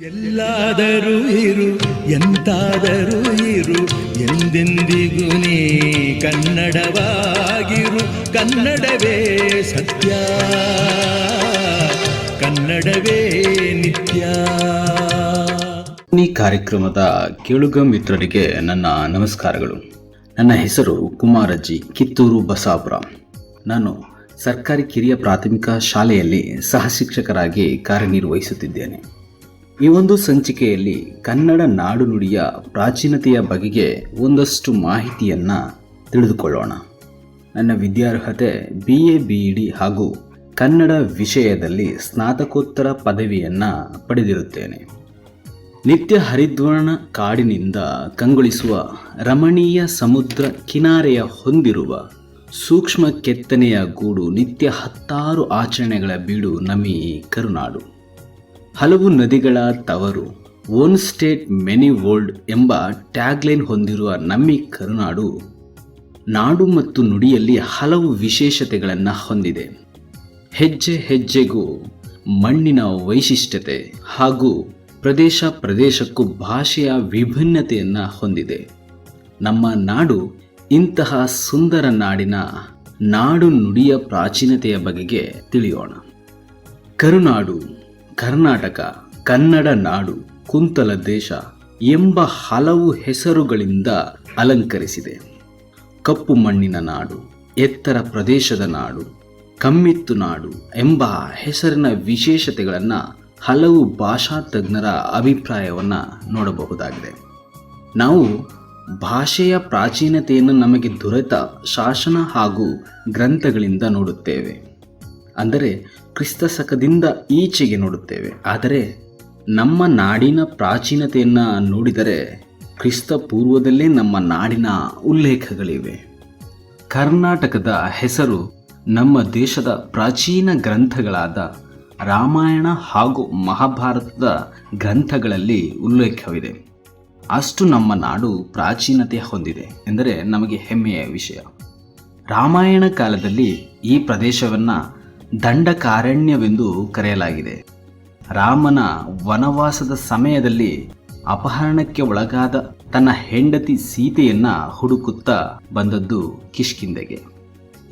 ಎಲ್ಲಾದರೂ ಇರು, ಎಂತಾದರೂ ಇರು, ಎಂದೆಂದಿಗೂ ನೀ ಕನ್ನಡವಾಗಿರು. ಕನ್ನಡವೇ ಸತ್ಯ, ಕನ್ನಡವೇ ನಿತ್ಯ. ಈ ಕಾರ್ಯಕ್ರಮದ ಕೇಳುಗ ಮಿತ್ರರಿಗೆ ನನ್ನ ನಮಸ್ಕಾರಗಳು. ನನ್ನ ಹೆಸರು ಕುಮಾರಜ್ಜಿ ಕಿತ್ತೂರು ಬಸಾಪುರ. ನಾನು ಸರ್ಕಾರಿ ಕಿರಿಯ ಪ್ರಾಥಮಿಕ ಶಾಲೆಯಲ್ಲಿ ಸಹ ಶಿಕ್ಷಕರಾಗಿ ಕಾರ್ಯನಿರ್ವಹಿಸುತ್ತಿದ್ದೇನೆ. ಈ ಒಂದು ಸಂಚಿಕೆಯಲ್ಲಿ ಕನ್ನಡ ನಾಡು ನುಡಿಯ ಪ್ರಾಚೀನತೆಯ ಬಗೆಗೆ ಒಂದಷ್ಟು ಮಾಹಿತಿಯನ್ನು ತಿಳಿದುಕೊಳ್ಳೋಣ. ನನ್ನ ವಿದ್ಯಾರ್ಹತೆ B A B E D ಹಾಗೂ ಕನ್ನಡ ವಿಷಯದಲ್ಲಿ ಸ್ನಾತಕೋತ್ತರ ಪದವಿಯನ್ನು ಪಡೆದಿರುತ್ತೇನೆ. ನಿತ್ಯ ಹರಿದ್ವರ್ಣ ಕಾಡಿನಿಂದ ಕಂಗೊಳಿಸುವ ರಮಣೀಯ ಸಮುದ್ರ ಕಿನಾರೆಯ ಹೊಂದಿರುವ ಸೂಕ್ಷ್ಮ ಕೆತ್ತನೆಯ ಗೂಡು ನಿತ್ಯ ಹತ್ತಾರು ಆಚರಣೆಗಳ ಬೀಡು ನಮಿ ಕರುನಾಡು. ಹಲವು ನದಿಗಳ ತವರು ಒನ್ ಸ್ಟೇಟ್ ಮೆನಿ ವರ್ಲ್ಡ್ ಎಂಬ ಟ್ಯಾಗ್ಲೈನ್ ಹೊಂದಿರುವ ನಮ್ಮಿ ಕರುನಾಡು, ನಾಡು ಮತ್ತು ನುಡಿಯಲ್ಲಿ ಹಲವು ವಿಶೇಷತೆಗಳನ್ನು ಹೊಂದಿದೆ. ಹೆಜ್ಜೆ ಹೆಜ್ಜೆಗೂ ಮಣ್ಣಿನ ವೈಶಿಷ್ಟ್ಯತೆ ಹಾಗೂ ಪ್ರದೇಶ ಪ್ರದೇಶಕ್ಕೂ ಭಾಷೆಯ ವಿಭಿನ್ನತೆಯನ್ನು ಹೊಂದಿದೆ. ನಮ್ಮ ನಾಡು ಇಂತಹ ಸುಂದರ ನಾಡಿನ ನಾಡು ನುಡಿಯ ಪ್ರಾಚೀನತೆಯ ಬಗೆಗೆ ತಿಳಿಯೋಣ. ಕರುನಾಡು ಕರ್ನಾಟಕ, ಕನ್ನಡ ನಾಡು, ಕುಂತಲ ದೇಶ ಎಂಬ ಹಲವು ಹೆಸರುಗಳಿಂದ ಅಲಂಕರಿಸಿದೆ. ಕಪ್ಪು ಮಣ್ಣಿನ ನಾಡು, ಎತ್ತರ ಪ್ರದೇಶದ ನಾಡು, ಕಮ್ಮಿತ್ತು ನಾಡು ಎಂಬ ಹೆಸರಿನ ವಿಶೇಷತೆಗಳನ್ನು ಹಲವು ಭಾಷಾ ತಜ್ಞರ ಅಭಿಪ್ರಾಯವನ್ನು ನೋಡಬಹುದಾಗಿದೆ. ನಾವು ಭಾಷೆಯ ಪ್ರಾಚೀನತೆಯನ್ನು ನಮಗೆ ದೊರೆತ ಶಾಸನ ಹಾಗೂ ಗ್ರಂಥಗಳಿಂದ ನೋಡುತ್ತೇವೆ. ಅಂದರೆ ಕ್ರಿಸ್ತ ಶಕದಿಂದ ಈಚೆಗೆ ನೋಡುತ್ತೇವೆ. ಆದರೆ ನಮ್ಮ ನಾಡಿನ ಪ್ರಾಚೀನತೆಯನ್ನು ನೋಡಿದರೆ ಕ್ರಿಸ್ತ ಪೂರ್ವದಲ್ಲೇ ನಮ್ಮ ನಾಡಿನ ಉಲ್ಲೇಖಗಳಿವೆ. ಕರ್ನಾಟಕದ ಹೆಸರು ನಮ್ಮ ದೇಶದ ಪ್ರಾಚೀನ ಗ್ರಂಥಗಳಾದ ರಾಮಾಯಣ ಹಾಗೂ ಮಹಾಭಾರತದ ಗ್ರಂಥಗಳಲ್ಲಿ ಉಲ್ಲೇಖವಿದೆ. ಅಷ್ಟು ನಮ್ಮ ನಾಡು ಪ್ರಾಚೀನತೆ ಹೊಂದಿದೆ ಎಂದರೆ ನಮಗೆ ಹೆಮ್ಮೆಯ ವಿಷಯ. ರಾಮಾಯಣ ಕಾಲದಲ್ಲಿ ಈ ಪ್ರದೇಶವನ್ನು ದಂಡಕಾರಣ್ಯವೆಂದು ಕರೆಯಲಾಗಿದೆ. ರಾಮನ ವನವಾಸದ ಸಮಯದಲ್ಲಿ ಅಪಹರಣಕ್ಕೆ ಒಳಗಾದ ತನ್ನ ಹೆಂಡತಿ ಸೀತೆಯನ್ನ ಹುಡುಕುತ್ತಾ ಬಂದದ್ದು ಕಿಷ್ಕಿಂದೆಗೆ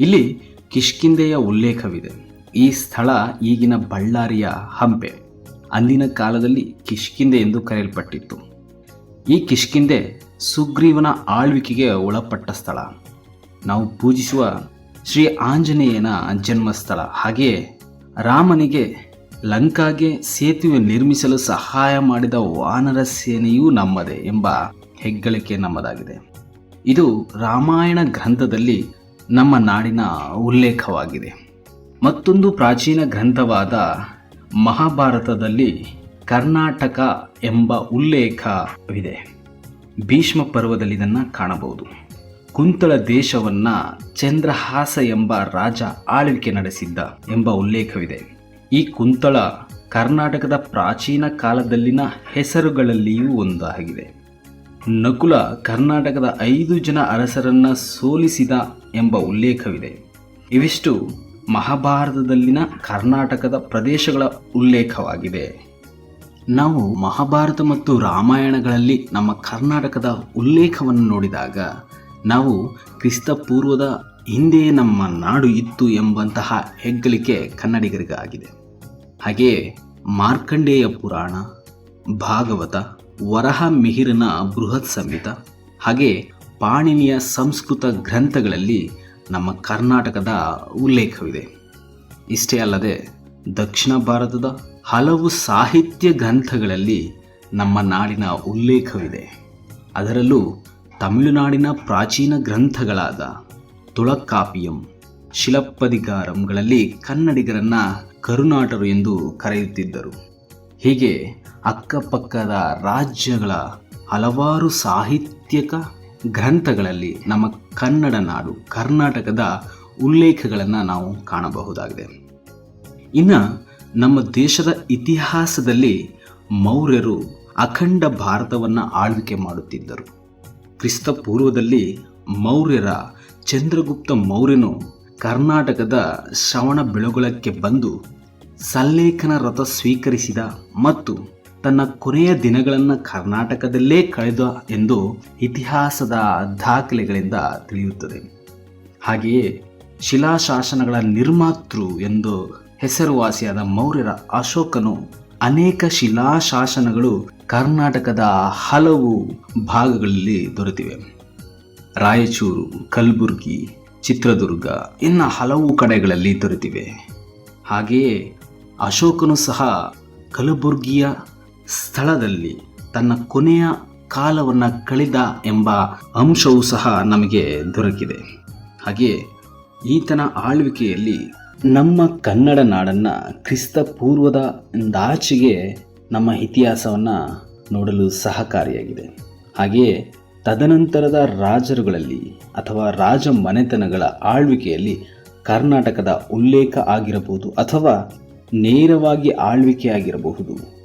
ಇಲ್ಲಿ ಕಿಷ್ಕಿಂದೆಯ ಉಲ್ಲೇಖವಿದೆ. ಈ ಸ್ಥಳ ಈಗಿನ ಬಳ್ಳಾರಿಯ ಹಂಪೆ. ಅಂದಿನ ಕಾಲದಲ್ಲಿ ಕಿಷ್ಕಿಂದೆ ಎಂದು ಕರೆಯಲ್ಪಟ್ಟಿತ್ತು. ಈ ಕಿಷ್ಕಿಂದೆ ಸುಗ್ರೀವನ ಆಳ್ವಿಕೆಗೆ ಒಳಪಟ್ಟ ಸ್ಥಳ. ನಾವು ಪೂಜಿಸುವ ಶ್ರೀ ಆಂಜನೇಯನ ಜನ್ಮಸ್ಥಳ. ಹಾಗೆಯೇ ರಾಮನಿಗೆ ಲಂಕಾಗೆ ಸೇತುವೆ ನಿರ್ಮಿಸಲು ಸಹಾಯ ಮಾಡಿದ ವಾನರ ಸೇನೆಯೂ ನಮ್ಮದೇ ಎಂಬ ಹೆಗ್ಗಳಿಕೆ ನಮ್ಮದಾಗಿದೆ. ಇದು ರಾಮಾಯಣ ಗ್ರಂಥದಲ್ಲಿ ನಮ್ಮ ನಾಡಿನ ಉಲ್ಲೇಖವಾಗಿದೆ. ಮತ್ತೊಂದು ಪ್ರಾಚೀನ ಗ್ರಂಥವಾದ ಮಹಾಭಾರತದಲ್ಲಿ ಕರ್ನಾಟಕ ಎಂಬ ಉಲ್ಲೇಖವಿದೆ. ಭೀಷ್ಮ ಪರ್ವದಲ್ಲಿ ಇದನ್ನು ಕಾಣಬಹುದು. ಕುಂತಳ ದೇಶವನ್ನ ಚಂದ್ರಹಾಸ ಎಂಬ ರಾಜ ಆಳ್ವಿಕೆ ನಡೆಸಿದ್ದ ಎಂಬ ಉಲ್ಲೇಖವಿದೆ. ಈ ಕುಂತಳ ಕರ್ನಾಟಕದ ಪ್ರಾಚೀನ ಕಾಲದಲ್ಲಿನ ಹೆಸರುಗಳಲ್ಲಿಯೂ ಒಂದಾಗಿದೆ. ನಕುಲ ಕರ್ನಾಟಕದ ಐದು ಜನ ಅರಸರನ್ನ ಸೋಲಿಸಿದ ಎಂಬ ಉಲ್ಲೇಖವಿದೆ. ಇವಿಷ್ಟು ಮಹಾಭಾರತದಲ್ಲಿನ ಕರ್ನಾಟಕದ ಪ್ರದೇಶಗಳ ಉಲ್ಲೇಖವಾಗಿದೆ. ನಾವು ಮಹಾಭಾರತ ಮತ್ತು ರಾಮಾಯಣಗಳಲ್ಲಿ ನಮ್ಮ ಕರ್ನಾಟಕದ ಉಲ್ಲೇಖವನ್ನು ನೋಡಿದಾಗ ನಾವು ಕ್ರಿಸ್ತ ಪೂರ್ವದ ಹಿಂದೆಯೇ ನಮ್ಮ ನಾಡು ಇತ್ತು ಎಂಬಂತಹ ಹೆಗ್ಗಳಿಕೆ ಕನ್ನಡಿಗರಿಗಾಗಿದೆ. ಹಾಗೆಯೇ ಮಾರ್ಕಂಡೇಯ ಪುರಾಣ, ಭಾಗವತ, ವರಹ ಮಿಹಿರನ ಬೃಹತ್ ಸಂಹಿತ, ಹಾಗೆ ಪಾಣಿನಿಯ ಸಂಸ್ಕೃತ ಗ್ರಂಥಗಳಲ್ಲಿ ನಮ್ಮ ಕರ್ನಾಟಕದ ಉಲ್ಲೇಖವಿದೆ. ಇಷ್ಟೇ ಅಲ್ಲದೆ ದಕ್ಷಿಣ ಭಾರತದ ಹಲವು ಸಾಹಿತ್ಯ ಗ್ರಂಥಗಳಲ್ಲಿ ನಮ್ಮ ನಾಡಿನ ಉಲ್ಲೇಖವಿದೆ. ಅದರಲ್ಲೂ ತಮಿಳುನಾಡಿನ ಪ್ರಾಚೀನ ಗ್ರಂಥಗಳಾದ ತುಳಕ್ಕಾಪಿಯಂ ಶಿಲಪ್ಪದಿಗಾರಂಗಳಲ್ಲಿ ಕನ್ನಡಿಗರನ್ನ ಕರುನಾಟರು ಎಂದು ಕರೆಯುತ್ತಿದ್ದರು. ಹೀಗೆ ಅಕ್ಕಪಕ್ಕದ ರಾಜ್ಯಗಳ ಹಲವಾರು ಸಾಹಿತ್ಯಕ ಗ್ರಂಥಗಳಲ್ಲಿ ನಮ್ಮ ಕನ್ನಡ ನಾಡು, ಕರ್ನಾಟಕದ ಉಲ್ಲೇಖಗಳನ್ನು ನಾವು ಕಾಣಬಹುದಾಗಿದೆ. ಇನ್ನು ನಮ್ಮ ದೇಶದ ಇತಿಹಾಸದಲ್ಲಿ ಮೌರ್ಯರು ಅಖಂಡ ಭಾರತವನ್ನು ಆಳ್ವಿಕೆ ಮಾಡುತ್ತಿದ್ದರು. ಕ್ರಿಸ್ತ ಪೂರ್ವದಲ್ಲಿ ಮೌರ್ಯರ ಚಂದ್ರಗುಪ್ತ ಮೌರ್ಯನು ಕರ್ನಾಟಕದ ಶ್ರವಣ ಬೆಳಗೊಳಕ್ಕೆ ಬಂದು ಸಲ್ಲೇಖನ ರಥ ಸ್ವೀಕರಿಸಿದ ಮತ್ತು ತನ್ನ ಕೊನೆಯ ದಿನಗಳನ್ನು ಕರ್ನಾಟಕದಲ್ಲೇ ಕಳೆದ ಎಂದು ಇತಿಹಾಸದ ದಾಖಲೆಗಳಿಂದ ತಿಳಿಯುತ್ತದೆ. ಹಾಗೆಯೇ ಶಿಲಾಶಾಸನಗಳ ನಿರ್ಮಾತೃ ಎಂದು ಹೆಸರುವಾಸಿಯಾದ ಮೌರ್ಯರ ಅಶೋಕನು ಅನೇಕ ಶಿಲಾಶಾಸನಗಳು ಕರ್ನಾಟಕದ ಹಲವು ಭಾಗಗಳಲ್ಲಿ ದೊರೆತಿವೆ. ರಾಯಚೂರು, ಕಲಬುರಗಿ, ಚಿತ್ರದುರ್ಗ ಇನ್ನು ಹಲವು ಕಡೆಗಳಲ್ಲಿ ದೊರೆತಿವೆ. ಹಾಗೆಯೇ ಅಶೋಕನು ಸಹ ಕಲಬುರಗಿಯ ಸ್ಥಳದಲ್ಲಿ ತನ್ನ ಕೊನೆಯ ಕಾಲವನ್ನು ಕಳೆದ ಎಂಬ ಅಂಶವೂ ಸಹ ನಮಗೆ ದೊರಕಿದೆ. ಹಾಗೆಯೇ ಈತನ ಆಳ್ವಿಕೆಯಲ್ಲಿ ನಮ್ಮ ಕನ್ನಡ ನಾಡನ್ನು ಕ್ರಿಸ್ತ ಪೂರ್ವದ ಇಂದಾಚೆಗೆ ನಮ್ಮ ಇತಿಹಾಸವನ್ನು ನೋಡಲು ಸಹಕಾರಿಯಾಗಿದೆ. ಹಾಗೆಯೇ ತದನಂತರದ ರಾಜರುಗಳಲ್ಲಿ ಅಥವಾ ರಾಜ ಮನೆತನಗಳ ಆಳ್ವಿಕೆಯಲ್ಲಿ ಕರ್ನಾಟಕದ ಉಲ್ಲೇಖ ಆಗಿರಬಹುದು ಅಥವಾ ನೇರವಾಗಿ ಆಳ್ವಿಕೆ ಆಗಿರಬಹುದು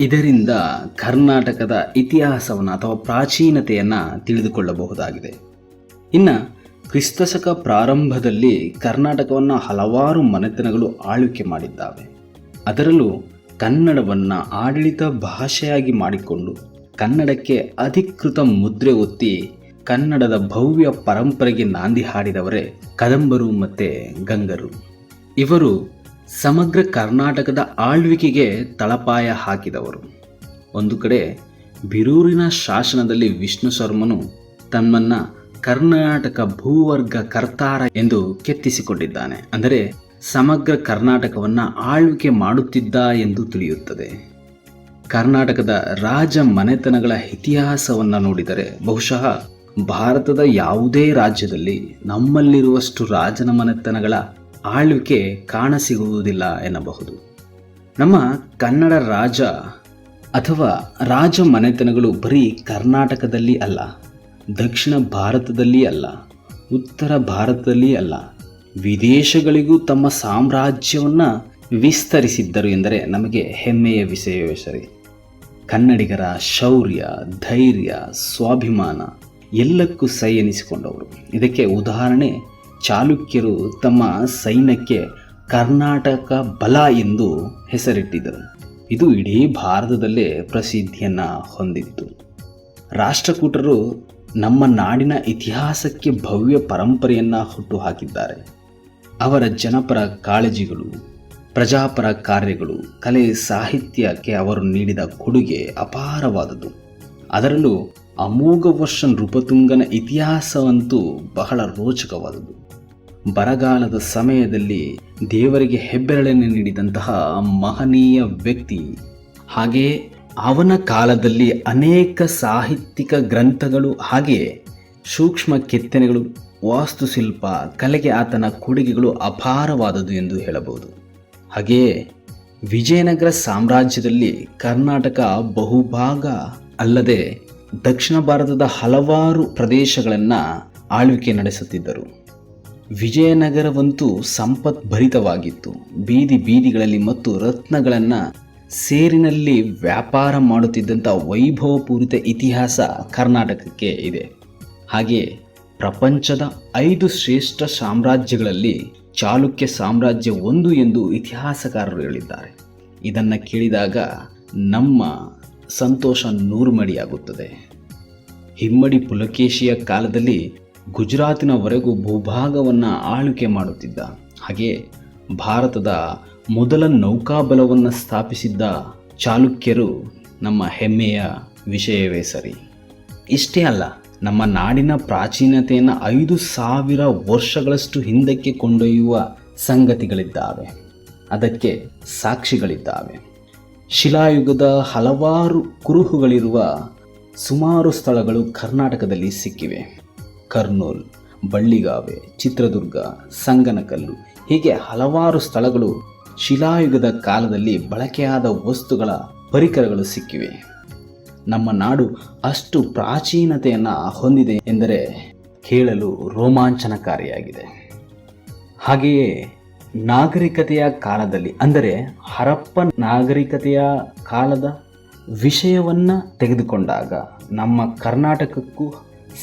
ಇದರಿಂದ ಕರ್ನಾಟಕದ ಇತಿಹಾಸವನ್ನು ಅಥವಾ ಪ್ರಾಚೀನತೆಯನ್ನು ತಿಳಿದುಕೊಳ್ಳಬಹುದಾಗಿದೆ. ಇನ್ನು ಕ್ರಿಸ್ತಶಕ ಪ್ರಾರಂಭದಲ್ಲಿ ಕರ್ನಾಟಕವನ್ನು ಹಲವಾರು ಮನೆತನಗಳು ಆಳ್ವಿಕೆ ಮಾಡಿದ್ದಾವೆ. ಅದರಲ್ಲೂ ಕನ್ನಡವನ್ನು ಆಡಳಿತ ಭಾಷೆಯಾಗಿ ಮಾಡಿಕೊಂಡು ಕನ್ನಡಕ್ಕೆ ಅಧಿಕೃತ ಮುದ್ರೆ ಒತ್ತಿ ಕನ್ನಡದ ಭವ್ಯ ಪರಂಪರೆಗೆ ನಾಂದಿ ಹಾಡಿದವರೇ ಕದಂಬರು ಮತ್ತು ಗಂಗರು. ಇವರು ಸಮಗ್ರ ಕರ್ನಾಟಕದ ಆಳ್ವಿಕೆಗೆ ತಳಪಾಯ ಹಾಕಿದವರು. ಒಂದು ಕಡೆ ಬಿರೂರಿನ ಶಾಸನದಲ್ಲಿ ವಿಷ್ಣು ಶರ್ಮನು ತಮ್ಮನ್ನ ಕರ್ನಾಟಕ ಭೂವರ್ಗ ಕರ್ತಾರ ಎಂದು ಕೆತ್ತಿಸಿಕೊಂಡಿದ್ದಾನೆ. ಅಂದರೆ ಸಮಗ್ರ ಕರ್ನಾಟಕವನ್ನು ಆಳ್ವಿಕೆ ಮಾಡುತ್ತಿದ್ದ ಎಂದು ತಿಳಿಯುತ್ತದೆ. ಕರ್ನಾಟಕದ ರಾಜ ಮನೆತನಗಳ ಇತಿಹಾಸವನ್ನು ನೋಡಿದರೆ ಬಹುಶಃ ಭಾರತದ ಯಾವುದೇ ರಾಜ್ಯದಲ್ಲಿ ನಮ್ಮಲ್ಲಿರುವಷ್ಟು ರಾಜನ ಮನೆತನಗಳ ಆಳ್ವಿಕೆ ಕಾಣಸಿಗುವುದಿಲ್ಲ ಎನ್ನಬಹುದು. ನಮ್ಮ ಕನ್ನಡ ರಾಜ ಅಥವಾ ರಾಜ ಮನೆತನಗಳು ಬರೀ ಕರ್ನಾಟಕದಲ್ಲಿ ಅಲ್ಲ, ದಕ್ಷಿಣ ಭಾರತದಲ್ಲಿ ಅಲ್ಲ, ಉತ್ತರ ಭಾರತದಲ್ಲಿ ಅಲ್ಲ ವಿದೇಶಗಳಿಗೂ ತಮ್ಮ ಸಾಮ್ರಾಜ್ಯವನ್ನು ವಿಸ್ತರಿಸಿದ್ದರು ಎಂದರೆ ನಮಗೆ ಹೆಮ್ಮೆಯ ವಿಷಯವೇ ಸರಿ. ಕನ್ನಡಿಗರ ಶೌರ್ಯ, ಧೈರ್ಯ, ಸ್ವಾಭಿಮಾನ ಎಲ್ಲಕ್ಕೂ ಸೈ ಎನಿಸಿಕೊಂಡವರು. ಇದಕ್ಕೆ ಉದಾಹರಣೆ, ಚಾಲುಕ್ಯರು ತಮ್ಮ ಸೈನ್ಯಕ್ಕೆ ಕರ್ನಾಟಕ ಬಲ ಎಂದು ಹೆಸರಿಟ್ಟಿದ್ದರು. ಇದು ಇಡೀ ಭಾರತದಲ್ಲೇ ಪ್ರಸಿದ್ಧಿಯನ್ನು ಹೊಂದಿತ್ತು. ರಾಷ್ಟ್ರಕೂಟರು ನಮ್ಮ ನಾಡಿನ ಇತಿಹಾಸಕ್ಕೆ ಭವ್ಯ ಪರಂಪರೆಯನ್ನು ಹುಟ್ಟುಹಾಕಿದ್ದಾರೆ ಅವರ ಜನಪರ ಕಾಳಜಿಗಳು, ಪ್ರಜಾಪರ ಕಾರ್ಯಗಳು, ಕಲೆ ಸಾಹಿತ್ಯಕ್ಕೆ ಅವರು ನೀಡಿದ ಕೊಡುಗೆ ಅಪಾರವಾದುದು ಅದರಲ್ಲೂ ಅಮೋಘ ವರ್ಷ ನೃಪತುಂಗನ ಇತಿಹಾಸವಂತೂ ಬಹಳ ರೋಚಕವಾದದ್ದು. ಬರಗಾಲದ ಸಮಯದಲ್ಲಿ ದೇವರಿಗೆ ಹೆಬ್ಬೆರಳನ್ನು ನೀಡಿದಂತಹ ಮಹನೀಯ ವ್ಯಕ್ತಿ, ಹಾಗೆ ಅವನ ಕಾಲದಲ್ಲಿ ಅನೇಕ ಸಾಹಿತ್ಯಿಕ ಗ್ರಂಥಗಳು ಹಾಗೆಯೇ ಸೂಕ್ಷ್ಮ ಕೆತ್ತನೆಗಳು ವಾಸ್ತುಶಿಲ್ಪ ಕಲೆಗೆ ಆತನ ಕೊಡುಗೆಗಳು ಅಪಾರವಾದದ್ದು ಎಂದು ಹೇಳಬಹುದು. ಹಾಗೆಯೇ ವಿಜಯನಗರ ಸಾಮ್ರಾಜ್ಯದಲ್ಲಿ ಕರ್ನಾಟಕ ಬಹುಭಾಗ ಅಲ್ಲದೆ ದಕ್ಷಿಣ ಭಾರತದ ಹಲವಾರು ಪ್ರದೇಶಗಳನ್ನು ಆಳ್ವಿಕೆ ನಡೆಸುತ್ತಿದ್ದರು. ವಿಜಯನಗರವಂತೂ ಸಂಪತ್ಭರಿತವಾಗಿತ್ತು. ಬೀದಿ ಬೀದಿಗಳಲ್ಲಿ ಮತ್ತು ರತ್ನಗಳನ್ನು ಸೇರಿನಲ್ಲಿ ವ್ಯಾಪಾರ ಮಾಡುತ್ತಿದ್ದಂಥ ವೈಭವಪೂರಿತ ಇತಿಹಾಸ ಕರ್ನಾಟಕಕ್ಕೆ ಇದೆ. ಹಾಗೆಯೇ ಪ್ರಪಂಚದ ಐದು ಶ್ರೇಷ್ಠ ಸಾಮ್ರಾಜ್ಯಗಳಲ್ಲಿ ಚಾಲುಕ್ಯ ಸಾಮ್ರಾಜ್ಯ ಒಂದು ಎಂದು ಇತಿಹಾಸಕಾರರು ಹೇಳಿದ್ದಾರೆ. ಇದನ್ನು ಕೇಳಿದಾಗ ನಮ್ಮ ಸಂತೋಷ ನೂರ್ಮಡಿಯಾಗುತ್ತದೆ. ಹಿಮ್ಮಡಿ ಪುಲಕೇಶಿಯ ಕಾಲದಲ್ಲಿ ಗುಜರಾತಿನವರೆಗೂ ಭೂಭಾಗವನ್ನು ಆಳ್ವಿಕೆ ಮಾಡುತ್ತಿದ್ದ, ಹಾಗೆ ಭಾರತದ ಮೊದಲ ನೌಕಾಬಲವನ್ನು ಸ್ಥಾಪಿಸಿದ್ದ ಚಾಲುಕ್ಯರು ನಮ್ಮ ಹೆಮ್ಮೆಯ ವಿಷಯವೇ ಸರಿ. ಇಷ್ಟೇ ಅಲ್ಲ ನಮ್ಮ ನಾಡಿನ ಪ್ರಾಚೀನತೆಯನ್ನು ಐದು ಸಾವಿರ ವರ್ಷಗಳಷ್ಟು ಹಿಂದಕ್ಕೆ ಕೊಂಡೊಯ್ಯುವ ಸಂಗತಿಗಳಿದ್ದಾವೆ. ಅದಕ್ಕೆ ಸಾಕ್ಷಿಗಳಿದ್ದಾವೆ. ಶಿಲಾಯುಗದ ಹಲವಾರು ಕುರುಹುಗಳಿರುವ ಸುಮಾರು ಸ್ಥಳಗಳು ಕರ್ನಾಟಕದಲ್ಲಿ ಸಿಕ್ಕಿವೆ. ಕರ್ನೂಲ್, ಬಳ್ಳಿಗಾವೆ, ಚಿತ್ರದುರ್ಗ, ಸಂಗನಕಲ್ಲು ಹೀಗೆ ಹಲವಾರು ಸ್ಥಳಗಳು ಶಿಲಾಯುಗದ ಕಾಲದಲ್ಲಿ ಬಳಕೆಯಾದ ವಸ್ತುಗಳ ಪರಿಕರಗಳು ಸಿಕ್ಕಿವೆ. ನಮ್ಮ ನಾಡು ಅಷ್ಟು ಪ್ರಾಚೀನತೆಯನ್ನು ಹೊಂದಿದೆ ಎಂದರೆ ಕೇಳಲು ರೋಮಾಂಚನಕಾರಿಯಾಗಿದೆ. ಹಾಗೆಯೇ ನಾಗರಿಕತೆಯ ಕಾಲದಲ್ಲಿ, ಅಂದರೆ ಹರಪ್ಪ ನಾಗರಿಕತೆಯ ಕಾಲದ ವಿಷಯವನ್ನು ತೆಗೆದುಕೊಂಡಾಗ ನಮ್ಮ ಕರ್ನಾಟಕಕ್ಕೂ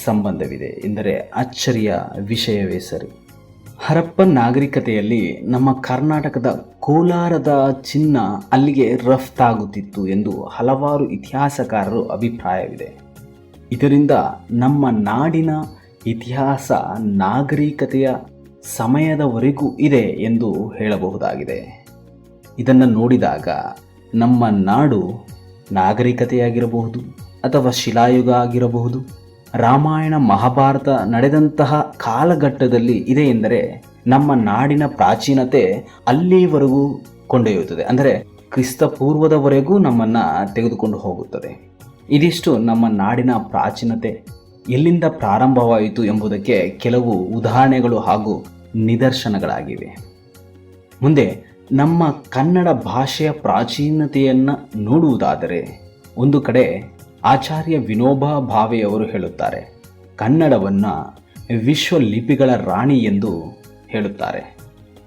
ಸಂಬಂಧವಿದೆ ಎಂದರೆ ಅಚ್ಚರಿಯ ವಿಷಯವೇ ಸರಿ. ಹರಪ್ಪನ್ ನಾಗರಿಕತೆಯಲ್ಲಿ ನಮ್ಮ ಕರ್ನಾಟಕದ ಕೋಲಾರದ ಚಿನ್ನ ಅಲ್ಲಿಗೆ ರಫ್ತಾಗುತ್ತಿತ್ತು ಎಂದು ಹಲವಾರು ಇತಿಹಾಸಕಾರರು ಅಭಿಪ್ರಾಯವಿದೆ. ಇದರಿಂದ ನಮ್ಮ ನಾಡಿನ ಇತಿಹಾಸ ನಾಗರಿಕತೆಯ ಸಮಯದವರೆಗೂ ಇದೆ ಎಂದು ಹೇಳಬಹುದಾಗಿದೆ. ಇದನ್ನು ನೋಡಿದಾಗ ನಮ್ಮ ನಾಡು ನಾಗರಿಕತೆಯಾಗಿರಬಹುದು ಅಥವಾ ಶಿಲಾಯುಗ ಆಗಿರಬಹುದು ರಾಮಾಯಣ ಮಹಾಭಾರತ ನಡೆದಂತಹ ಕಾಲಘಟ್ಟದಲ್ಲಿ ಇದೆ ಎಂದರೆ ನಮ್ಮ ನಾಡಿನ ಪ್ರಾಚೀನತೆ ಅಲ್ಲಿವರೆಗೂ ಕೊಂಡೊಯ್ಯುತ್ತದೆ. ಅಂದರೆ ಕ್ರಿಸ್ತ ಪೂರ್ವದವರೆಗೂ ನಮ್ಮನ್ನು ತೆಗೆದುಕೊಂಡು ಹೋಗುತ್ತದೆ. ಇದಿಷ್ಟು ನಮ್ಮ ನಾಡಿನ ಪ್ರಾಚೀನತೆ. ಎಲ್ಲಿಂದ ಪ್ರಾರಂಭವಾಯಿತು ಎಂಬುದಕ್ಕೆ ಕೆಲವು ಉದಾಹರಣೆಗಳು ಹಾಗೂ ನಿದರ್ಶನಗಳಾಗಿವೆ. ಮುಂದೆ ನಮ್ಮ ಕನ್ನಡ ಭಾಷೆಯ ಪ್ರಾಚೀನತೆಯನ್ನು ನೋಡುವುದಾದರೆ ಒಂದು ಕಡೆ ಆಚಾರ್ಯ ವಿನೋಬಾ ಭಾವೆಯವರು ಹೇಳುತ್ತಾರೆ. ಕನ್ನಡವನ್ನು ವಿಶ್ವ ಲಿಪಿಗಳ ರಾಣಿ ಎಂದು ಹೇಳುತ್ತಾರೆ.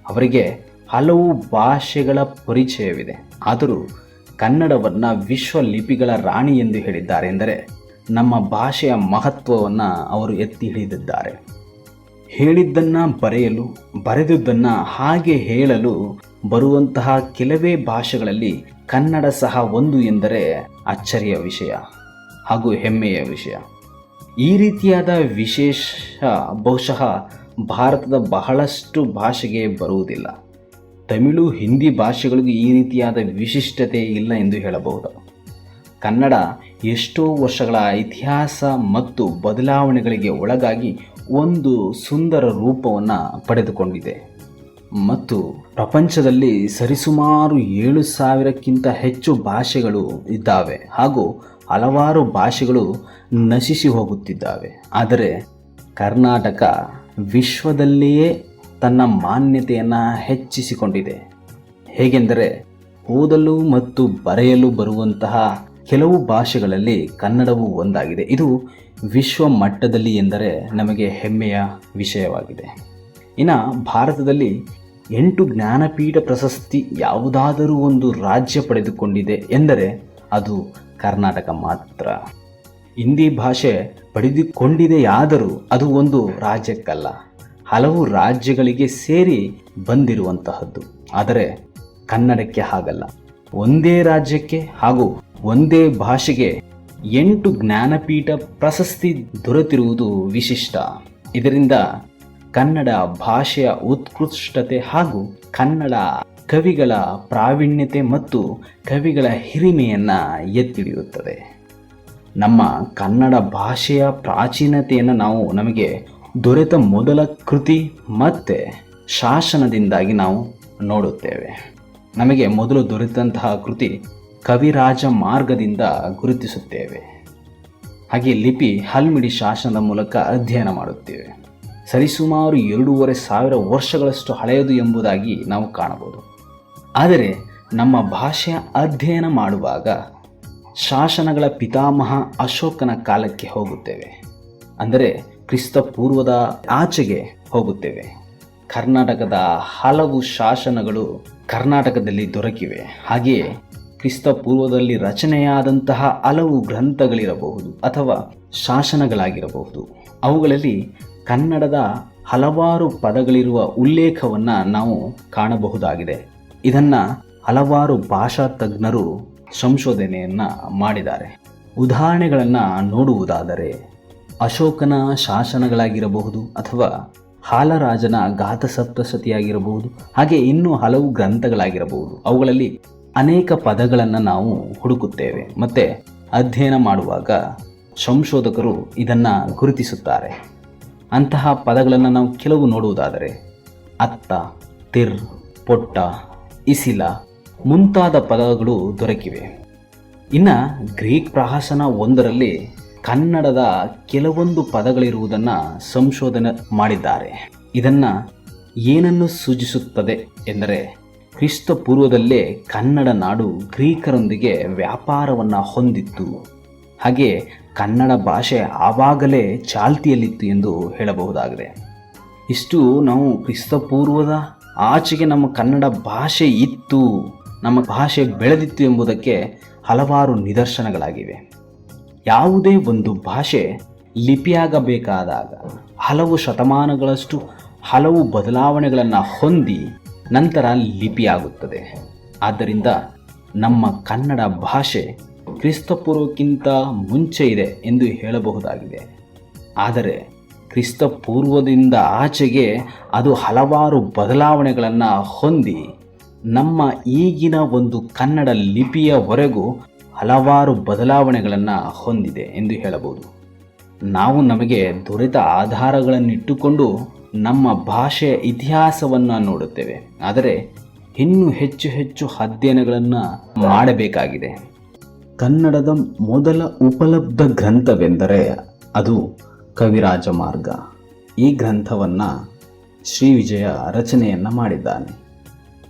ಅವರಿಗೆ ಹಲವು ಭಾಷೆಗಳ ಪರಿಚಯವಿದೆ. ಆದರೂ ಕನ್ನಡವನ್ನು ವಿಶ್ವ ಲಿಪಿಗಳ ರಾಣಿ ಎಂದು ಹೇಳಿದ್ದಾರೆ ಎಂದರೆ ನಮ್ಮ ಭಾಷೆಯ ಮಹತ್ವವನ್ನು ಅವರು ಎತ್ತಿ ಹಿಡಿದಿದ್ದಾರೆ. ಹೇಳಿದ್ದನ್ನು ಬರೆಯಲು, ಬರೆದಿದ್ದನ್ನು ಹಾಗೆ ಹೇಳಲು ಬರುವಂತಹ ಕೆಲವೇ ಭಾಷೆಗಳಲ್ಲಿ ಕನ್ನಡ ಸಹ ಒಂದು ಎಂದರೆ ಅಚ್ಚರಿಯ ವಿಷಯ. ಹಾಗೂ ಹೆಮ್ಮೆಯ ವಿಷಯ. ಈ ರೀತಿಯಾದ ವಿಶೇಷ ಬಹುಶಃ ಭಾರತದ ಬಹಳಷ್ಟು ಭಾಷೆಗೆ ಬರುವುದಿಲ್ಲ. ತಮಿಳು, ಹಿಂದಿ ಭಾಷೆಗಳಿಗೂ ಈ ರೀತಿಯಾದ ವಿಶಿಷ್ಟತೆ ಇಲ್ಲ ಎಂದು ಹೇಳಬಹುದು. ಕನ್ನಡ ಎಷ್ಟೋ ವರ್ಷಗಳ ಇತಿಹಾಸ ಮತ್ತು ಬದಲಾವಣೆಗಳಿಗೆ ಒಳಗಾಗಿ ಒಂದು ಸುಂದರ ರೂಪವನ್ನು ಪಡೆದುಕೊಂಡಿದೆ. ಮತ್ತು ಪ್ರಪಂಚದಲ್ಲಿ ಸರಿಸುಮಾರು ಏಳು ಸಾವಿರಕ್ಕಿಂತ ಹೆಚ್ಚು ಭಾಷೆಗಳು ಇದ್ದಾವೆ ಹಾಗೂ ಹಲವಾರು ಭಾಷೆಗಳು ನಶಿಸಿ ಹೋಗುತ್ತಿದ್ದಾವೆ. ಆದರೆ ಕರ್ನಾಟಕ ವಿಶ್ವದಲ್ಲಿಯೇ ತನ್ನ ಮಾನ್ಯತೆಯನ್ನು ಹೆಚ್ಚಿಸಿಕೊಂಡಿದೆ. ಹೇಗೆಂದರೆ ಓದಲು ಮತ್ತು ಬರೆಯಲು ಬರುವಂತಹ ಕೆಲವು ಭಾಷೆಗಳಲ್ಲಿ ಕನ್ನಡವು ಒಂದಾಗಿದೆ. ಇದು ವಿಶ್ವ ಮಟ್ಟದಲ್ಲಿ ಎಂದರೆ ನಮಗೆ ಹೆಮ್ಮೆಯ ವಿಷಯವಾಗಿದೆ. ಇನ್ನು ಭಾರತದಲ್ಲಿ ಎಂಟು ಜ್ಞಾನಪೀಠ ಪ್ರಶಸ್ತಿ ಯಾವುದಾದರೂ ಒಂದು ರಾಜ್ಯ ಪಡೆದುಕೊಂಡಿದೆ ಎಂದರೆ ಅದು ಕರ್ನಾಟಕ ಮಾತ್ರ. ಹಿಂದಿ ಭಾಷೆ ಪಡೆದುಕೊಂಡಿದೆಯಾದರೂ ಅದು ಒಂದು ರಾಜ್ಯಕ್ಕಲ್ಲ. ಹಲವು ರಾಜ್ಯಗಳಿಗೆ ಸೇರಿ ಬಂದಿರುವಂತಹದ್ದು. ಆದರೆ ಕನ್ನಡಕ್ಕೆ ಹಾಗಲ್ಲ. ಒಂದೇ ರಾಜ್ಯಕ್ಕೆ ಹಾಗೂ ಒಂದೇ ಭಾಷೆಗೆ ಎಂಟು ಜ್ಞಾನಪೀಠ ಪ್ರಶಸ್ತಿ ದೊರೆತಿರುವುದು ವಿಶಿಷ್ಟ. ಇದರಿಂದ ಕನ್ನಡ ಭಾಷೆಯ ಉತ್ಕೃಷ್ಟತೆ ಹಾಗೂ ಕನ್ನಡ ಕವಿಗಳ ಪ್ರಾವೀಣ್ಯತೆ ಮತ್ತು ಕವಿಗಳ ಹಿರಿಮೆಯನ್ನು ಎತ್ತಿಡಿಯುತ್ತದೆ ನಮ್ಮ ಕನ್ನಡ ಭಾಷೆಯ ಪ್ರಾಚೀನತೆಯನ್ನು ನಾವು ನಮಗೆ ದೊರೆತ ಮೊದಲ ಕೃತಿ ಮತ್ತು ಶಾಸನದಿಂದಾಗಿ ನಾವು ನೋಡುತ್ತೇವೆ. ನಮಗೆ ಮೊದಲು ದೊರೆತಂತಹ ಕೃತಿ ಕವಿರಾಜ ಮಾರ್ಗದಿಂದ ಗುರುತಿಸುತ್ತೇವೆ. ಹಾಗೆ ಲಿಪಿ ಹಲ್ಮಿಡಿ ಶಾಸನದ ಮೂಲಕ ಅಧ್ಯಯನ ಮಾಡುತ್ತೇವೆ. ಸರಿಸುಮಾರು ಎರಡೂವರೆ ಸಾವಿರ ವರ್ಷಗಳಷ್ಟು ಹಳೆಯದು ಎಂಬುದಾಗಿ ನಾವು ಕಾಣಬಹುದು. ಆದರೆ ನಮ್ಮ ಭಾಷೆಯ ಅಧ್ಯಯನ ಮಾಡುವಾಗ ಶಾಸನಗಳ ಪಿತಾಮಹ ಅಶೋಕನ ಕಾಲಕ್ಕೆ ಹೋಗುತ್ತೇವೆ. ಅಂದರೆ ಕ್ರಿಸ್ತ ಪೂರ್ವದ ಆಚೆಗೆ ಹೋಗುತ್ತೇವೆ. ಕರ್ನಾಟಕದ ಹಲವು ಶಾಸನಗಳು ಕರ್ನಾಟಕದಲ್ಲಿ ದೊರಕಿವೆ. ಹಾಗೆಯೇ ಕ್ರಿಸ್ತ ಪೂರ್ವದಲ್ಲಿ ರಚನೆಯಾದಂತಹ ಹಲವು ಗ್ರಂಥಗಳಿರಬಹುದು ಅಥವಾ ಶಾಸನಗಳಾಗಿರಬಹುದು. ಅವುಗಳಲ್ಲಿ ಕನ್ನಡದ ಹಲವಾರು ಪದಗಳಿರುವ ಉಲ್ಲೇಖವನ್ನು ನಾವು ಕಾಣಬಹುದಾಗಿದೆ. ಇದನ್ನು ಹಲವಾರು ಭಾಷಾ ತಜ್ಞರು ಸಂಶೋಧನೆಯನ್ನು ಮಾಡಿದ್ದಾರೆ. ಉದಾಹರಣೆಗಳನ್ನು ನೋಡುವುದಾದರೆ, ಅಶೋಕನ ಶಾಸನಗಳಾಗಿರಬಹುದು ಅಥವಾ ಹಾಲರಾಜನ ಗಾತ ಸಪ್ತಸತಿಯಾಗಿರಬಹುದು ಹಾಗೆ ಇನ್ನೂ ಹಲವು ಗ್ರಂಥಗಳಾಗಿರಬಹುದು. ಅವುಗಳಲ್ಲಿ ಅನೇಕ ಪದಗಳನ್ನು ನಾವು ಹುಡುಕುತ್ತೇವೆ. ಮತ್ತು ಅಧ್ಯಯನ ಮಾಡುವಾಗ ಸಂಶೋಧಕರು ಇದನ್ನು ಗುರುತಿಸುತ್ತಾರೆ. ಅಂತಹ ಪದಗಳನ್ನು ನಾವು ಕೆಲವು ನೋಡುವುದಾದರೆ, ಅತ್ತ, ತಿರ್, ಪೊಟ್ಟ ಇಸಿಲ ಮುಂತಾದ ಪದಗಳು ದೊರಕಿವೆ. ಇನ್ನು ಗ್ರೀಕ್ ಪ್ರಹಸನ ಒಂದರಲ್ಲಿ ಕನ್ನಡದ ಕೆಲವೊಂದು ಪದಗಳಿರುವುದನ್ನು ಸಂಶೋಧನೆ ಮಾಡಿದ್ದಾರೆ. ಇದನ್ನು ಏನನ್ನು ಸೂಚಿಸುತ್ತದೆ ಎಂದರೆ, ಕ್ರಿಸ್ತ ಪೂರ್ವದಲ್ಲೇ ಕನ್ನಡ ನಾಡು ಗ್ರೀಕರೊಂದಿಗೆ ವ್ಯಾಪಾರವನ್ನು ಹೊಂದಿತ್ತು. ಹಾಗೆ ಕನ್ನಡ ಭಾಷೆ ಆವಾಗಲೇ ಚಾಲ್ತಿಯಲ್ಲಿತ್ತು ಎಂದು ಹೇಳಬಹುದಾಗಿದೆ. ಇಷ್ಟು ನಾವು ಕ್ರಿಸ್ತ ಪೂರ್ವದ ಆಚೆಗೆ ನಮ್ಮ ಕನ್ನಡ ಭಾಷೆ ಇತ್ತು, ನಮ್ಮ ಭಾಷೆ ಬೆಳೆದಿತ್ತು ಎಂಬುದಕ್ಕೆ ಹಲವಾರು ನಿದರ್ಶನಗಳಾಗಿವೆ. ಯಾವುದೇ ಒಂದು ಭಾಷೆ ಲಿಪಿಯಾಗಬೇಕಾದಾಗ ಹಲವು ಶತಮಾನಗಳಷ್ಟು ಹಲವು ಬದಲಾವಣೆಗಳನ್ನು ಹೊಂದಿ ನಂತರ ಲಿಪಿಯಾಗುತ್ತದೆ. ಆದ್ದರಿಂದ ನಮ್ಮ ಕನ್ನಡ ಭಾಷೆ ಕ್ರಿಸ್ತಪೂರ್ವಕ್ಕಿಂತ ಮುಂಚೆ ಇದೆ ಎಂದು ಹೇಳಬಹುದಾಗಿದೆ. ಆದರೆ ಕ್ರಿಸ್ತ ಪೂರ್ವದಿಂದ ಆಚೆಗೆ ಅದು ಹಲವಾರು ಬದಲಾವಣೆಗಳನ್ನು ಹೊಂದಿ ನಮ್ಮ ಈಗಿನ ಒಂದು ಕನ್ನಡ ಲಿಪಿಯವರೆಗೂ ಹಲವಾರು ಬದಲಾವಣೆಗಳನ್ನು ಹೊಂದಿದೆ ಎಂದು ಹೇಳಬಹುದು. ನಾವು ನಮಗೆ ದೊರೆತ ಆಧಾರಗಳನ್ನಿಟ್ಟುಕೊಂಡು ನಮ್ಮ ಭಾಷೆಯ ಇತಿಹಾಸವನ್ನು ನೋಡುತ್ತೇವೆ. ಆದರೆ ಇನ್ನೂ ಹೆಚ್ಚು ಹೆಚ್ಚು ಅಧ್ಯಯನಗಳನ್ನು ಮಾಡಬೇಕಾಗಿದೆ. ಕನ್ನಡದ ಮೊದಲ ಉಪಲಬ್ಧ ಗ್ರಂಥವೆಂದರೆ ಅದು ಕವಿರಾಜ ಮಾರ್ಗ ಈ ಗ್ರಂಥವನ್ನು ಶ್ರೀ ವಿಜಯ ರಚನೆಯನ್ನು ಮಾಡಿದ್ದಾನೆ.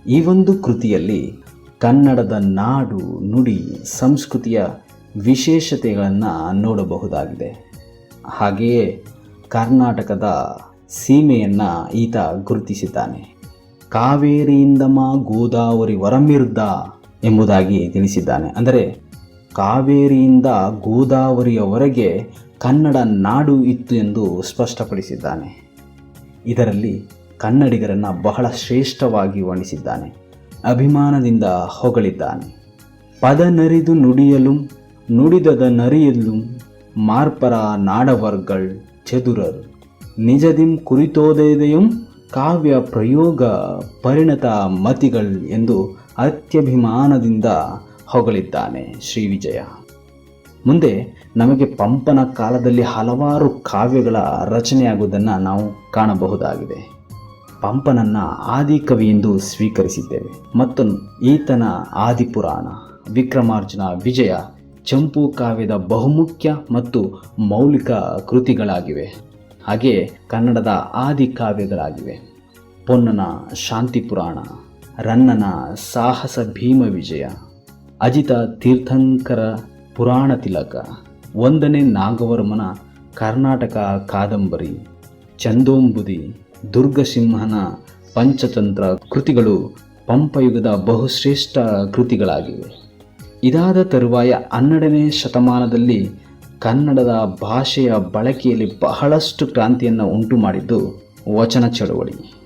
ಈ ಒಂದು ಕೃತಿಯಲ್ಲಿ ಕನ್ನಡದ ನಾಡು, ನುಡಿ, ಸಂಸ್ಕೃತಿಯ ವಿಶೇಷತೆಗಳನ್ನು ನೋಡಬಹುದಾಗಿದೆ. ಹಾಗೆಯೇ ಕರ್ನಾಟಕದ ಸೀಮೆಯನ್ನು ಈತ ಗುರುತಿಸಿದ್ದಾನೆ. ಕಾವೇರಿಯಿಂದ ಮಾ ಗೋದಾವರಿ ವರಮಿರ್ದ ಎಂಬುದಾಗಿ ತಿಳಿಸಿದ್ದಾನೆ. ಅಂದರೆ ಕಾವೇರಿಯಿಂದ ಗೋದಾವರಿಯವರೆಗೆ ಕನ್ನಡ ನಾಡು ಇತ್ತು ಎಂದು ಸ್ಪಷ್ಟಪಡಿಸಿದ್ದಾನೆ. ಇದರಲ್ಲಿ ಕನ್ನಡಿಗರನ್ನು ಬಹಳ ಶ್ರೇಷ್ಠವಾಗಿ ವರ್ಣಿಸಿದ್ದಾನೆ. ಅಭಿಮಾನದಿಂದ ಹೊಗಳಿದ್ದಾನೆ. ಪದ ನರಿದು ನುಡಿಯಲು, ನುಡಿದದ ನರಿಯಲು ಮಾರ್ಪರ ನಾಡವರ್ಗಳ್ ಚದುರರು. ನಿಜದಿಂ ಕುರಿತೋದಯಂ ಕಾವ್ಯ ಪ್ರಯೋಗ ಪರಿಣತ ಮತಿಗಳ್ ಎಂದು ಅತ್ಯಭಿಮಾನದಿಂದ ಹೊಗಳಿದ್ದಾನೆ ಶ್ರೀ ವಿಜಯ. ಮುಂದೆ ನಮಗೆ ಪಂಪನ ಕಾಲದಲ್ಲಿ ಹಲವಾರು ಕಾವ್ಯಗಳ ರಚನೆಯಾಗುವುದನ್ನು ನಾವು ಕಾಣಬಹುದಾಗಿದೆ. ಪಂಪನನ್ನು ಆದಿಕವಿ ಎಂದು ಸ್ವೀಕರಿಸಿದ್ದೇವೆ. ಮತ್ತು ಈತನ ಆದಿಪುರಾಣ, ವಿಕ್ರಮಾರ್ಜುನ ವಿಜಯ, ಚಂಪು ಕಾವ್ಯದ ಬಹುಮುಖ್ಯ ಮತ್ತು ಮೌಲಿಕ ಕೃತಿಗಳಾಗಿವೆ. ಹಾಗೆ ಕನ್ನಡದ ಆದಿ ಕಾವ್ಯಗಳಾಗಿವೆ. ಪೊನ್ನನ ಶಾಂತಿ ಪುರಾಣ ರನ್ನನ ಸಾಹಸ ಭೀಮ ವಿಜಯ, ಅಜಿತ ತೀರ್ಥಂಕರ ಪುರಾಣ ತಿಲಕ, ಒಂದನೇ ನಾಗವರ್ಮನ ಕರ್ನಾಟಕ ಕಾದಂಬರಿ, ಚಂದೋಂಬುದಿ, ದುರ್ಗಸಿಂಹನ ಪಂಚತಂತ್ರ ಕೃತಿಗಳು ಪಂಪಯುಗದ ಬಹುಶ್ರೇಷ್ಠ ಕೃತಿಗಳಾಗಿವೆ. ಇದಾದ ತರುವಾಯ ಹನ್ನೆರಡನೇ ಶತಮಾನದಲ್ಲಿ ಕನ್ನಡದ ಭಾಷೆಯ ಬಳಕೆಯಲ್ಲಿ ಬಹಳಷ್ಟು ಕ್ರಾಂತಿಯನ್ನು ಉಂಟು ಮಾಡಿದ್ದು ವಚನ ಚಳವಳಿ.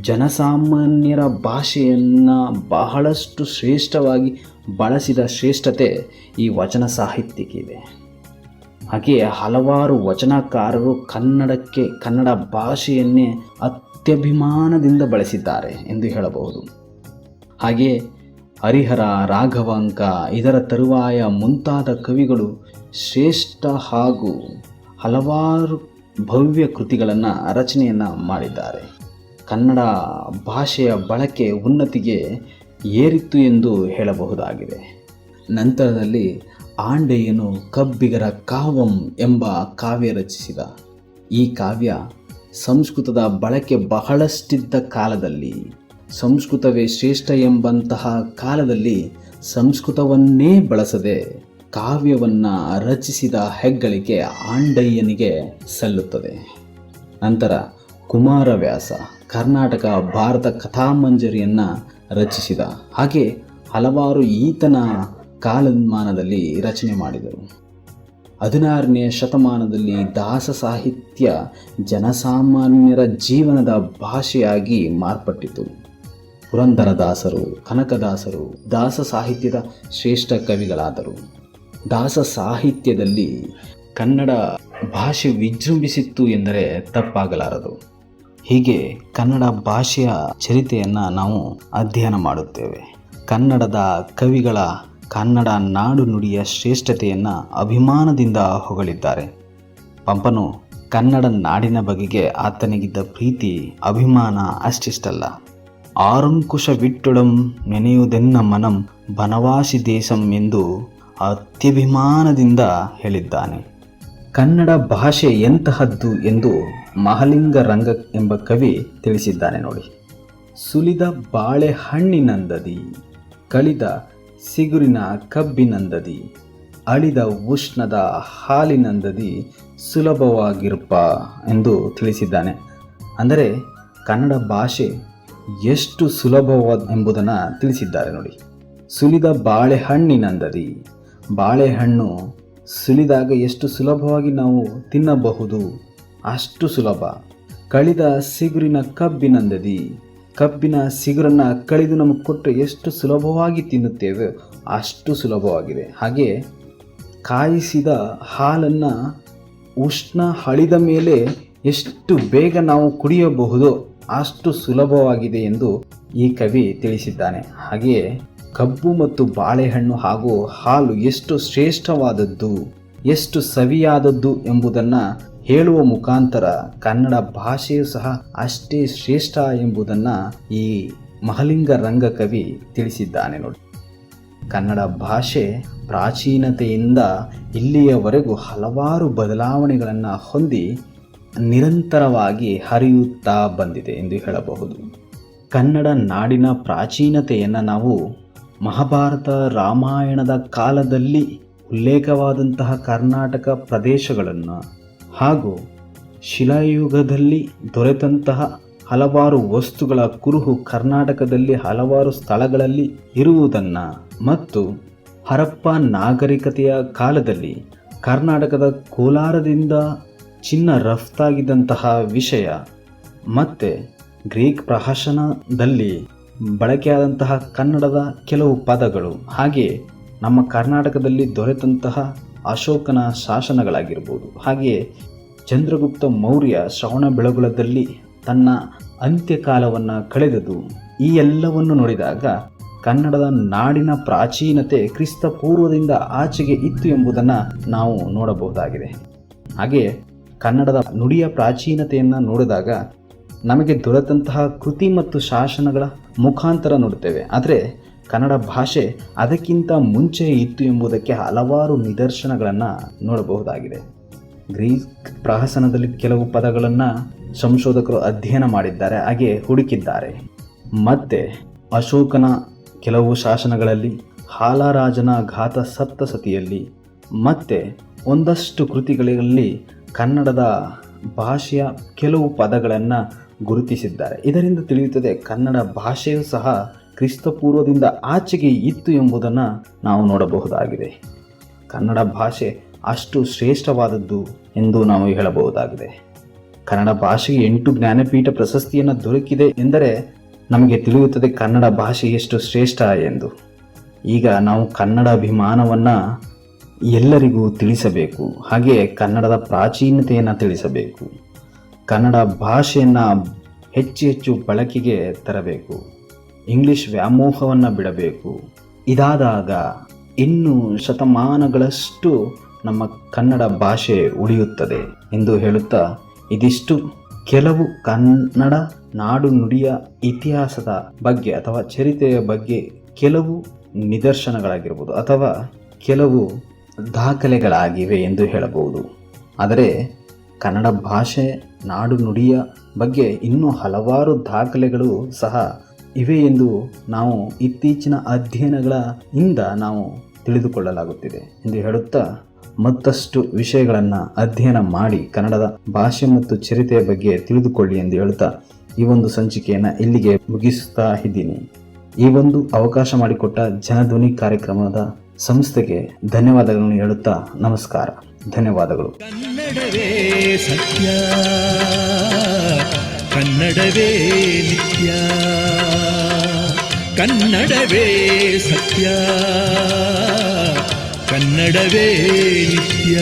ಜನಸಾಮಾನ್ಯರ ಭಾಷೆಯನ್ನು ಬಹಳಷ್ಟು ಶ್ರೇಷ್ಠವಾಗಿ ಬಳಸಿದ ಶ್ರೇಷ್ಠತೆ ಈ ವಚನ ಸಾಹಿತ್ಯಕ್ಕಿದೆ ಹಾಗೆಯೇ ಹಲವಾರು ವಚನಕಾರರು ಕನ್ನಡಕ್ಕೆ, ಕನ್ನಡ ಭಾಷೆಯನ್ನೇ ಅತ್ಯಭಿಮಾನದಿಂದ ಬಳಸಿದ್ದಾರೆ ಎಂದು ಹೇಳಬಹುದು. ಹಾಗೆಯೇ ಹರಿಹರ, ರಾಘವಾಂಕ ಇದರ ತರುವಾಯ ಮುಂತಾದ ಕವಿಗಳು ಶ್ರೇಷ್ಠ ಹಾಗೂ ಹಲವಾರು ಭವ್ಯ ಕೃತಿಗಳನ್ನು ರಚನೆಯನ್ನು ಮಾಡಿದ್ದಾರೆ. ಕನ್ನಡ ಭಾಷೆಯ ಬಳಕೆ ಉನ್ನತಿಗೆ ಏರಿತ್ತು ಎಂದು ಹೇಳಬಹುದಾಗಿದೆ. ನಂತರದಲ್ಲಿ ಆಂಡೆಯನು ಕಬ್ಬಿಗರ ಕಾವಂ ಎಂಬ ಕಾವ್ಯ ರಚಿಸಿದ. ಈ ಕಾವ್ಯ ಸಂಸ್ಕೃತದ ಬಳಕೆ ಬಹಳಷ್ಟಿದ್ದ ಕಾಲದಲ್ಲಿ, ಸಂಸ್ಕೃತವೇ ಶ್ರೇಷ್ಠ ಎಂಬಂತಹ ಕಾಲದಲ್ಲಿ ಸಂಸ್ಕೃತವನ್ನೇ ಬಳಸದೆ ಕಾವ್ಯವನ್ನು ರಚಿಸಿದ ಹೆಗ್ಗಳಿಕೆ ಆಂಡಯ್ಯನಿಗೆ ಸಲ್ಲುತ್ತದೆ. ನಂತರ ಕುಮಾರವ್ಯಾಸ ಕರ್ನಾಟಕ, ಭಾರತ ಕಥಾಮಂಜರಿಯನ್ನು ರಚಿಸಿದ. ಹಾಗೆ ಹಲವಾರು ಈತನ ಕಾಲಮಾನದಲ್ಲಿ ರಚನೆ ಮಾಡಿದರು. ಹದಿನಾರನೇ ಶತಮಾನದಲ್ಲಿ ದಾಸ ಸಾಹಿತ್ಯ ಜನಸಾಮಾನ್ಯರ ಜೀವನದ ಭಾಷೆಯಾಗಿ ಮಾರ್ಪಟ್ಟಿತು. ಪುರಂದರದಾಸರು, ಕನಕದಾಸರು, ದಾಸ ಸಾಹಿತ್ಯದ ಶ್ರೇಷ್ಠ ಕವಿಗಳಾದರು. ದಾಸ ಸಾಹಿತ್ಯದಲ್ಲಿ ಕನ್ನಡ ಭಾಷೆ ವಿಜೃಂಭಿಸಿತ್ತು ಎಂದರೆ ತಪ್ಪಾಗಲಾರದು. ಹೀಗೆ ಕನ್ನಡ ಭಾಷೆಯ ಚರಿತೆಯನ್ನು ನಾವು ಅಧ್ಯಯನ ಮಾಡುತ್ತೇವೆ. ಕನ್ನಡದ ಕವಿಗಳ ಕನ್ನಡ ನಾಡು ನುಡಿಯ ಶ್ರೇಷ್ಠತೆಯನ್ನು ಅಭಿಮಾನದಿಂದ ಹೊಗಳಿದ್ದಾರೆ. ಪಂಪನು ಕನ್ನಡ ನಾಡಿನ ಬಗೆಗೆ ಆತನಿಗಿದ್ದ ಪ್ರೀತಿ, ಅಭಿಮಾನ ಅಷ್ಟಿಷ್ಟಲ್ಲ. ಆರುಂಕುಶ ವಿಟ್ಟುಳಂ ನೆನೆಯುವುದೆನ್ನ ಮನಂ ಬನವಾಸಿ ದೇಶಂ ಎಂದು ಅತ್ಯಭಿಮಾನದಿಂದ ಹೇಳಿದ್ದಾನೆ. ಕನ್ನಡ ಭಾಷೆ ಎಂತಹದ್ದು ಎಂದು ಮಹಲಿಂಗ ರಂಗ ಎಂಬ ಕವಿ ತಿಳಿಸಿದ್ದಾನೆ ನೋಡಿ. ಸುಲಿದ ಬಾಳೆಹಣ್ಣಿನಂದದಿ ಕಳಿದ ಸಿಗುರಿನ ಕಬ್ಬಿನಂದದಿ, ಅಳಿದ ಉಷ್ಣದ ಹಾಲಿನಂದದಿ ಸುಲಭವಾಗಿರಪ್ಪ ಎಂದು ತಿಳಿಸಿದ್ದಾನೆ. ಅಂದರೆ ಕನ್ನಡ ಭಾಷೆ ಎಷ್ಟು ಸುಲಭವಾದ ಎಂಬುದನ್ನು ತಿಳಿಸಿದ್ದಾರೆ ನೋಡಿ. ಸುಲಿದ ಬಾಳೆಹಣ್ಣಿನಂದದಿ, ಬಾಳೆಹಣ್ಣು ಸುಲಿದಾಗ ಎಷ್ಟು ಸುಲಭವಾಗಿ ನಾವು ತಿನ್ನಬಹುದು? ಅಷ್ಟು ಸುಲಭ. ಕಳಿದ ಸಿಗುರಿನ ಕಬ್ಬಿನಂದದಿ ಕಬ್ಬಿನ ಸಿಗುರನ್ನು ಕಳಿದು ನಮಗೆ ಕೊಟ್ಟರೆ ಎಷ್ಟು ಸುಲಭವಾಗಿ ತಿನ್ನುತ್ತೇವೆ? ಅಷ್ಟು ಸುಲಭವಾಗಿದೆ. ಹಾಗೆ ಕಾಯಿಸಿದ ಹಾಲನ್ನು ಉಷ್ಣ ಹಳಿದ ಮೇಲೆ ಎಷ್ಟು ಬೇಗ ನಾವು ಕುಡಿಯಬಹುದು ಅಷ್ಟು ಸುಲಭವಾಗಿದೆ ಎಂದು ಈ ಕವಿ ತಿಳಿಸಿದ್ದಾನೆ. ಹಾಗೆಯೇ ಕಬ್ಬು ಮತ್ತು ಬಾಳೆಹಣ್ಣು ಹಾಗೂ ಹಾಲು ಎಷ್ಟು ಶ್ರೇಷ್ಠವಾದದ್ದು, ಎಷ್ಟು ಸವಿಯಾದದ್ದು ಎಂಬುದನ್ನು ಹೇಳುವ ಮುಖಾಂತರ ಕನ್ನಡ ಭಾಷೆಯು ಸಹ ಅಷ್ಟೇ ಶ್ರೇಷ್ಠ ಎಂಬುದನ್ನು ಈ ಮಹಲಿಂಗ ರಂಗ ಕವಿ ತಿಳಿಸಿದ್ದಾನೆ ನೋಡಿ. ಕನ್ನಡ ಭಾಷೆ ಪ್ರಾಚೀನತೆಯಿಂದ ಇಲ್ಲಿಯವರೆಗೂ ಹಲವಾರು ಬದಲಾವಣೆಗಳನ್ನು ಹೊಂದಿ ನಿರಂತರವಾಗಿ ಹರಿಯುತ್ತಾ ಬಂದಿದೆ ಎಂದು ಹೇಳಬಹುದು. ಕನ್ನಡ ನಾಡಿನ ಪ್ರಾಚೀನತೆಯನ್ನು ನಾವು ಮಹಾಭಾರತ ರಾಮಾಯಣದ ಕಾಲದಲ್ಲಿ ಉಲ್ಲೇಖವಾದಂತಹ ಕರ್ನಾಟಕ ಪ್ರದೇಶಗಳನ್ನು ಹಾಗೂ ಶಿಲಾಯುಗದಲ್ಲಿ ದೊರೆತಂತಹ ಹಲವಾರು ವಸ್ತುಗಳ ಕುರುಹು ಕರ್ನಾಟಕದಲ್ಲಿ ಹಲವಾರು ಸ್ಥಳಗಳಲ್ಲಿ ಇರುವುದನ್ನು ಮತ್ತು ಹರಪ್ಪ ನಾಗರಿಕತೆಯ ಕಾಲದಲ್ಲಿ ಕರ್ನಾಟಕದ ಕೋಲಾರದಿಂದ ಚಿನ್ನ ರಫ್ತಾಗಿದ್ದಂತಹ ವಿಷಯ ಮತ್ತು ಗ್ರೀಕ್ ಪ್ರಹಸನದಲ್ಲಿ ಬಳಕೆಯಾದಂತಹ ಕನ್ನಡದ ಕೆಲವು ಪದಗಳು ಹಾಗೆ ನಮ್ಮ ಕರ್ನಾಟಕದಲ್ಲಿ ದೊರೆತಂತಹ ಅಶೋಕನ ಶಾಸನಗಳಾಗಿರ್ಬೋದು. ಹಾಗೆಯೇ ಚಂದ್ರಗುಪ್ತ ಮೌರ್ಯ ಶ್ರವಣ ಬೆಳಗುಳದಲ್ಲಿ ತನ್ನ ಅಂತ್ಯಕಾಲವನ್ನು ಕಳೆದದು ಈ ಎಲ್ಲವನ್ನು ನೋಡಿದಾಗ ಕನ್ನಡದ ನಾಡಿನ ಪ್ರಾಚೀನತೆ ಕ್ರಿಸ್ತ ಪೂರ್ವದಿಂದ ಆಚೆಗೆ ಇತ್ತು ಎಂಬುದನ್ನು ನಾವು ನೋಡಬಹುದಾಗಿದೆ. ಹಾಗೆಯೇ ಕನ್ನಡದ ನುಡಿಯ ಪ್ರಾಚೀನತೆಯನ್ನು ನೋಡಿದಾಗ ನಮಗೆ ದೊರೆತಂತಹ ಕೃತಿ ಮತ್ತು ಶಾಸನಗಳ ಮುಖಾಂತರ ನೋಡುತ್ತೇವೆ. ಆದರೆ ಕನ್ನಡ ಭಾಷೆ ಅದಕ್ಕಿಂತ ಮುಂಚೆ ಇತ್ತು ಎಂಬುದಕ್ಕೆ ಹಲವಾರು ನಿದರ್ಶನಗಳನ್ನು ನೋಡಬಹುದಾಗಿದೆ. ಗ್ರೀಕ್ ಪ್ರಹಸನದಲ್ಲಿ ಕೆಲವು ಪದಗಳನ್ನು ಸಂಶೋಧಕರು ಅಧ್ಯಯನ ಮಾಡಿದ್ದಾರೆ, ಹಾಗೆ ಹುಡುಕಿದ್ದಾರೆ. ಮತ್ತು ಅಶೋಕನ ಕೆಲವು ಶಾಸನಗಳಲ್ಲಿ ಹಾಲರಾಜನ ಘಾತ ಸಪ್ತಸತಿಯಲ್ಲಿ ಮತ್ತೆ ಒಂದಷ್ಟು ಕೃತಿಗಳಲ್ಲಿ ಕನ್ನಡದ ಭಾಷೆಯ ಕೆಲವು ಪದಗಳನ್ನು ಗುರುತಿಸಿದ್ದಾರೆ. ಇದರಿಂದ ತಿಳಿಯುತ್ತದೆ ಕನ್ನಡ ಭಾಷೆಯೂ ಸಹ ಕ್ರಿಸ್ತಪೂರ್ವದಿಂದ ಆಚೆಗೆ ಇತ್ತು ಎಂಬುದನ್ನು ನಾವು ನೋಡಬಹುದಾಗಿದೆ. ಕನ್ನಡ ಭಾಷೆ ಅಷ್ಟು ಶ್ರೇಷ್ಠವಾದದ್ದು ಎಂದು ನಾವು ಹೇಳಬಹುದಾಗಿದೆ. ಕನ್ನಡ ಭಾಷೆಗೆ ಎಂಟು ಜ್ಞಾನಪೀಠ ಪ್ರಶಸ್ತಿಯನ್ನು ದೊರಕಿದೆ ಎಂದರೆ ನಮಗೆ ತಿಳಿಯುತ್ತದೆ ಕನ್ನಡ ಭಾಷೆ ಎಷ್ಟು ಶ್ರೇಷ್ಠ ಎಂದು. ಈಗ ನಾವು ಕನ್ನಡ ಅಭಿಮಾನವನ್ನು ಎಲ್ಲರಿಗೂ ತಿಳಿಸಬೇಕು. ಹಾಗೆ ಕನ್ನಡದ ಪ್ರಾಚೀನತೆಯನ್ನು ತಿಳಿಸಬೇಕು. ಕನ್ನಡ ಭಾಷೆಯನ್ನು ಹೆಚ್ಚು ಹೆಚ್ಚು ಬಳಕೆಗೆ ತರಬೇಕು. ಇಂಗ್ಲಿಷ್ ವ್ಯಾಮೋಹವನ್ನು ಬಿಡಬೇಕು. ಇದಾದಾಗ ಇನ್ನು ಶತಮಾನಗಳಷ್ಟು ನಮ್ಮ ಕನ್ನಡ ಭಾಷೆ ಉಳಿಯುತ್ತದೆ ಎಂದು ಹೇಳುತ್ತಾ ಇದಿಷ್ಟು. ಕೆಲವು ಕನ್ನಡ ನಾಡು ನುಡಿಯ ಇತಿಹಾಸದ ಬಗ್ಗೆ ಅಥವಾ ಚರಿತ್ರೆಯ ಬಗ್ಗೆ ಕೆಲವು ನಿದರ್ಶನಗಳಾಗಿರ್ಬೋದು ಅಥವಾ ಕೆಲವು ದಾಖಲೆಗಳಾಗಿವೆ ಎಂದು ಹೇಳಬಹುದು. ಆದರೆ ಕನ್ನಡ ಭಾಷೆ ನಾಡು ನುಡಿಯ ಬಗ್ಗೆ ಇನ್ನೂ ಹಲವಾರು ದಾಖಲೆಗಳು ಸಹ ಇವೆ ಎಂದು ನಾವು ಇತ್ತೀಚಿನ ಅಧ್ಯಯನಗಳ ಇಂದ ನಾವು ತಿಳಿದುಕೊಳ್ಳಲಾಗುತ್ತಿದೆ ಎಂದು ಹೇಳುತ್ತಾ ಮತ್ತಷ್ಟು ವಿಷಯಗಳನ್ನು ಅಧ್ಯಯನ ಮಾಡಿ ಕನ್ನಡದ ಭಾಷೆ ಮತ್ತು ಚರಿತೆಯ ಬಗ್ಗೆ ತಿಳಿದುಕೊಳ್ಳಿ ಎಂದು ಹೇಳುತ್ತಾ ಈ ಒಂದು ಸಂಚಿಕೆಯನ್ನು ಇಲ್ಲಿಗೆ ಮುಗಿಸುತ್ತಾ ಇದ್ದೀನಿ. ಈ ಒಂದು ಅವಕಾಶ ಮಾಡಿಕೊಟ್ಟ ಜನಧ್ವನಿ ಕಾರ್ಯಕ್ರಮದ ಸಂಸ್ಥೆಗೆ ಧನ್ಯವಾದಗಳನ್ನು ಹೇಳುತ್ತಾ ನಮಸ್ಕಾರ. ಧನ್ಯವಾದಗಳು. ಕನ್ನಡವೇ ಸತ್ಯ ಕನ್ನಡವೇ ನಿತ್ಯ ಕನ್ನಡವೇ ಸತ್ಯ ಕನ್ನಡವೇ ನಿತ್ಯ.